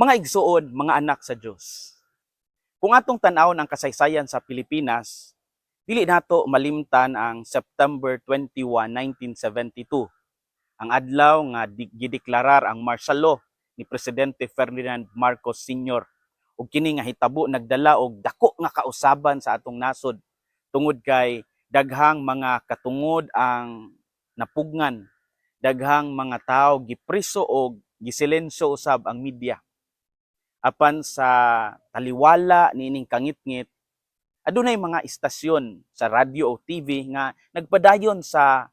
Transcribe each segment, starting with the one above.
Mga igsuon, mga anak sa Dios. Kung atong tan-awon ang kasaysayan sa Pilipinas, dili nato malimtan ang September 21, 1972. Ang adlaw nga gideklarar ang martial law ni Presidente Ferdinand Marcos Sr. ug kini nga hitabo nagdala og dako nga kausaban sa atong nasod tungod kay daghang mga katungod ang napugnan daghang mga tao gipriso og gisilensyo usab ang media apan sa taliwala niining kangitngit adunay mga istasyon sa radio o TV nga nagpadayon sa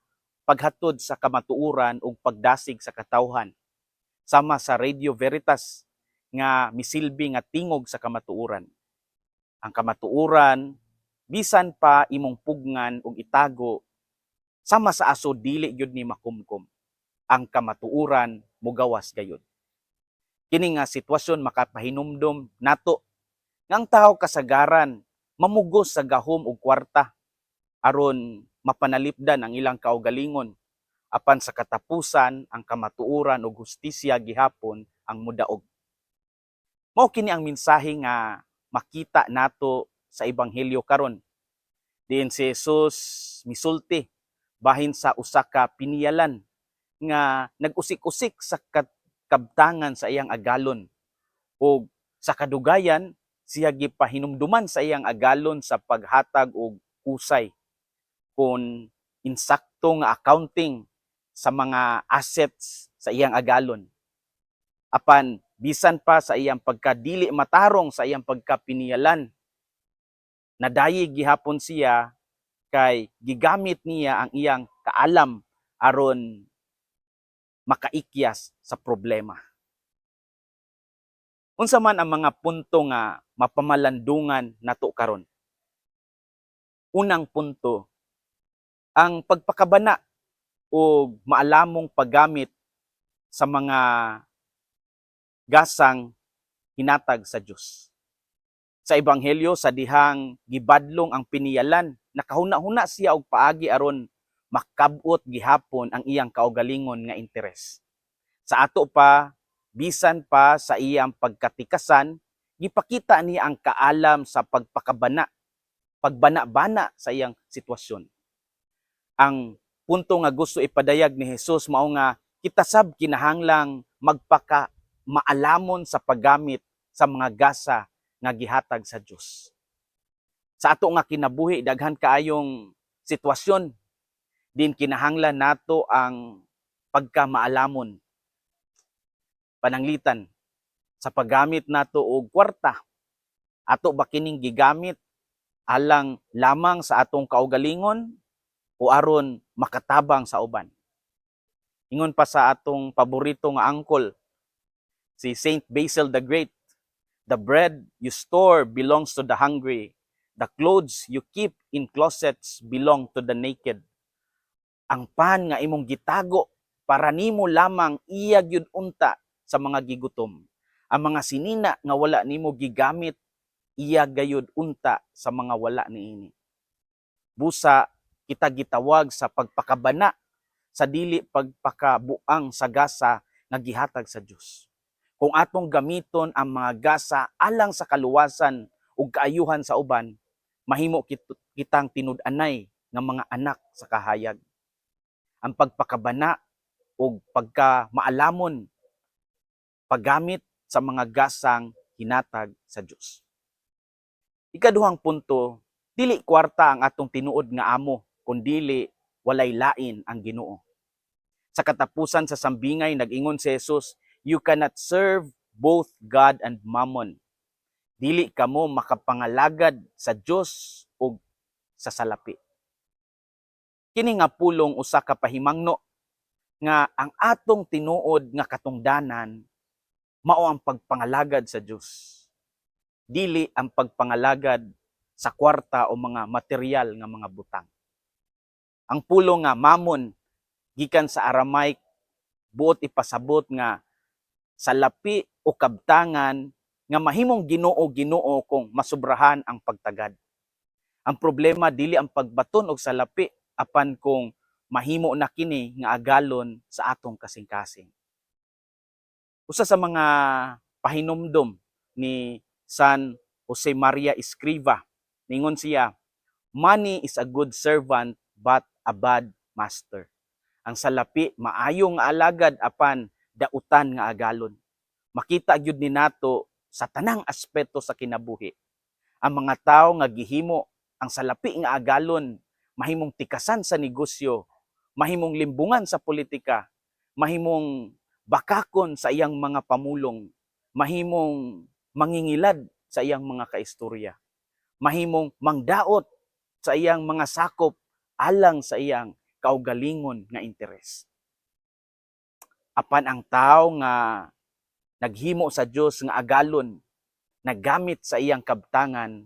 paghatod sa kamatuoran ug pagdasig sa katawhan sama sa Radio Veritas nga misilbi nga tingog sa kamatuoran ang kamatuoran bisan pa imong pugngan ug itago sama sa aso dili gyud ni makumkum. Ang kamatuoran mugawas gayud kini nga sitwasyon makapahinumdom nato. Nga ang tao kasagaran mamugos sa gahom ug kwarta. Aron mapanalipdan ang ilang kaugalingon. Apan sa katapusan ang kamatuoran ug hustisya gihapon ang mudaog. Mao kini ang mensahe nga makita nato sa ebanghelyo karon. Diin si Jesus misulti bahin sa usa ka piniyalan nga nag-usik-usik sa kat- kabtangan sa iyang agalon. Ug sa kadugayan siya gipahinumduman sa iyang agalon sa paghatag og kusay. Kun insakto nga accounting sa mga assets sa iyang agalon. Apan bisan pa sa iyang pagkadili matarong sa iyang pagkapiniyalan nadayi gihapon siya kay gigamit niya ang iyang kaalam aron makaikyas sa problema. Unsa man ang mga punto nga mapamalandungan nato karon? Unang punto, ang pagpakabana o maalamong paggamit sa mga gasang hinatag sa Dios. Sa ebanghelyo sa dihang gibadlong ang piniyalan, nakahuna-huna siya og paagi aron makabot gihapon ang iyang kaugalingon nga interes. Sa ato pa, bisan pa sa iyang pagkatikasan, gipakita niya ang kaalam sa pagpakabana, pagbana-bana sa iyang sitwasyon. Ang punto nga gusto ipadayag ni Jesus mao nga kita sab kinahanglang magpaka maalamon sa paggamit sa mga gasa nga gihatag sa Dios. Sa ato nga kinabuhi daghan kaayong sitwasyon din kinahanglan nato ang pagkamaalamon pananglitan sa paggamit nato og kwarta. Ato ba kining gigamit? Alang lamang sa atong kaugalingon o aron makatabang sa uban? Ingon pa sa atong paborito nga angkol si Saint Basil the Great the bread you store belongs to the hungry. The clothes you keep in closets belong to the naked ang pan nga imong gitago para nimo lamang iya gyud unta sa mga gigutom. Ang mga sinina nga wala nimo gigamit iya gayud unta sa mga wala niini. Busa kita gitawag sa pagpakabana sa dili pagpakabuang sa gasa nga gihatag sa Dios. Kung atong gamiton ang mga gasa alang sa kaluwasan ug kaayuhan sa uban, mahimo kit- kitang tinud-anay nga mga anak sa kahayag ang pagpakabana o pagkamaalamon paggamit sa mga gasang hinatag sa Dios. Ikaduhang punto, dili kwarta ang atong tinuod nga amo, kundili walay lain ang Ginoo. Sa katapusan sa sambingay nag-ingon si Jesus, you cannot serve both God and mammon. Dili kamo makapangalagad sa Dios o sa salapi kini nga pulong usa ka pahimangno nga ang atong tinuod nga katungdanan mao ang pagpangalagad sa Dios dili ang pagpangalagad sa kwarta o mga material nga mga butang. Ang pulong nga mamon gikan sa Aramaic buot ipasabot nga salapi o kabtangan nga mahimong Ginoo Ginoo kung masubrahan ang pagtagad. Ang problema dili ang pagbaton og salapi apan kung mahimo na kini nga agalon sa atong kasing-kasing. Usa sa mga pahinumdom ni San Jose Maria Escriva. Ningon siya, money is a good servant but a bad master. Ang salapi maayo nga alagad apan dautan nga agalon. Makita gyud ni nato sa tanang aspeto sa kinabuhi. Ang mga tao nga gihimo ang salapi nga agalon mahimong tikasan sa negosyo, mahimong limbungan sa politika, mahimong bakakon sa iyang mga pamulong, mahimong mangingilad sa iyang mga kaistorya, mahimong mangdaot sa iyang mga sakop alang sa iyang kaugalingon nga interes. Apan ang tao nga naghimo sa Dios nga agalon, naggamit sa iyang kabtangan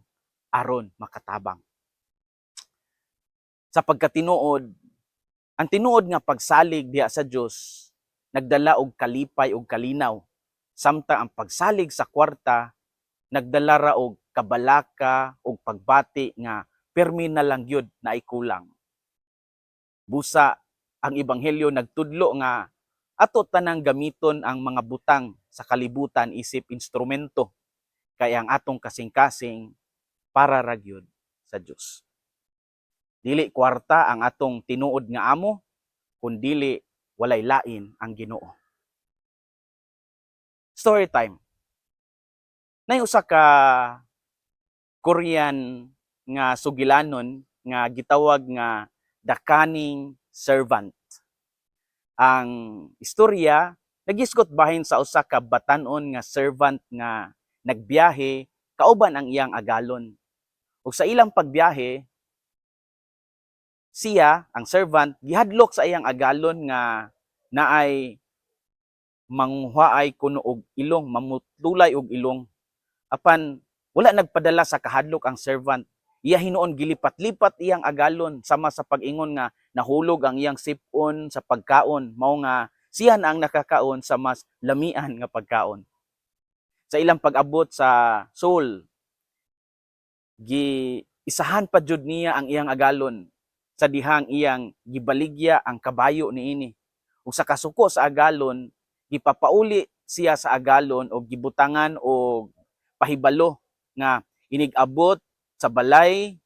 aron makatabang. Sa pagkatinuod, ang tinuod nga pagsalig diha sa Dios nagdala og kalipay og kalinaw. Samtang ang pagsalig sa kwarta nagdala ra og kabalaka og pagbati nga permi na lang gyud na ay kulang. Busa ang ebanghelyo nagtudlo nga ato tanang gamiton ang mga butang sa kalibutan isip instrumento kay ang atong kasing-kasing para ra gyud sa Dios. Dili kwarta ang atong tinuod nga amo, kundili walay lain ang Ginoo. Story time. Nay usa ka Korean nga sugilanon nga gitawag nga the cunning servant. Ang istorya nagisgot bahin sa usa ka batanon nga servant nga nagbiyahe kauban ang iyang agalon. Ug sa ilang pagbiyahe, siya, ang servant, gihadlok sa iyang agalon nga naay manghuaay kuno og ilong, mamutulay og ilong. Apan wala nagpadala sa kahadlok ang servant. Iya hinuon gilipat-lipat iyang agalon sama sa pag-ingon nga nahulog ang iyang sipon sa pagkaon mao nga siya ang nakakaon sa mas lamian nga pagkaon. Sa ilang pag-abot sa Seoul, gi isahan pa jud niya ang iyang agalon sa dihang iyang gibaligya ang kabayo niini. Ug sa kasuko sa agalon, gipapauli siya sa agalon o gibutangan o pahibalo nga inigabot sa balay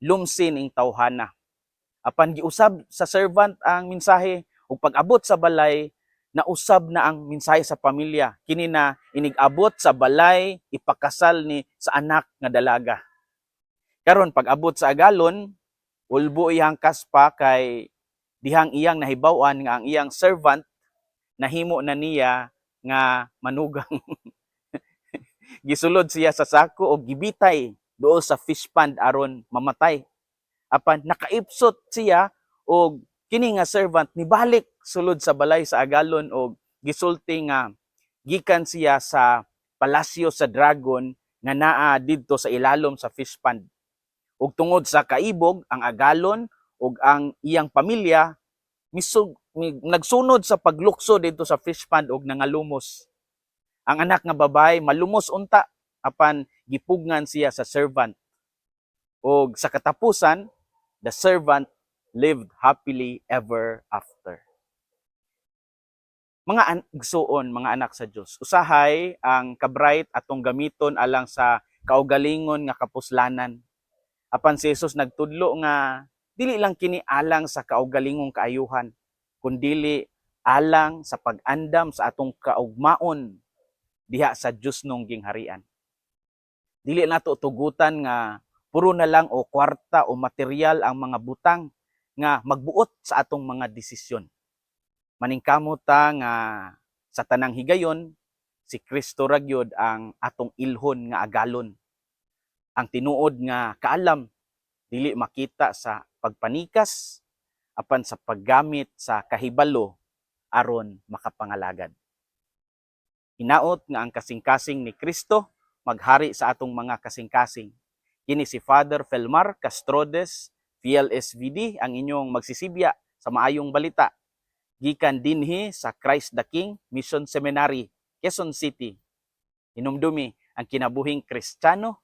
lumsin ing tawhana. Apan giusab sa servant ang mensahe ug pag-abot sa balay nausab na ang mensahe sa pamilya kini na inigabot sa balay ipakasal ni sa anak nga dalaga. Karon pag-abot sa agalon ulbo iyang kaspa kay dihang iyang nahibaw-an nga ang iyang servant nahimo na niya nga manugang. Gisulod siya sa sako o gibitay dool sa fish pond aron mamatay. Apan nakaipsot siya og kini nga servant nibalik sulod sa balay sa agalon og gisulti nga gikan siya sa palasyo sa dragon nga naa didto sa ilalom sa fish pond ug tungod sa kaibog ang agalon ug ang iyang pamilya misug mi- nagsunod sa paglukso dito sa fish pond ug nangalumos. Ang anak nga babay malumos unta apan gipugngan siya sa servant. Ug sa katapusan the servant lived happily ever after. Mga igsuon mga anak sa Dios usahay ang kabright atong gamiton alang sa kaugalingon nga kapuslanan apan si Jesus nagtudlo nga dili lang kini alang sa kaugalingong kaayuhan kundili alang sa pag-andam sa atong kaugmaon diha sa Dios nung gingharian. Dili nato tugutan nga puro na lang o kwarta o material ang mga butang nga magbuot sa atong mga desisyon. Maningkamot ta nga sa tanang higayon si Kristo ra gyud ang atong ilhon nga agalon ang tinuod nga kaalam dili makita sa pagpanikas apan sa paggamit sa kahibalo aron makapangalagad. Hinaot nga ang kasing-kasing ni Kristo maghari sa atong mga kasing-kasing. Kini si Father Felmar Castrodes, PLSVD, ang inyong magsisibya sa maayong balita. Gikan dinhi sa Christ the King Mission Seminary, Quezon City. Hinumdumi ang kinabuhing Kristiyano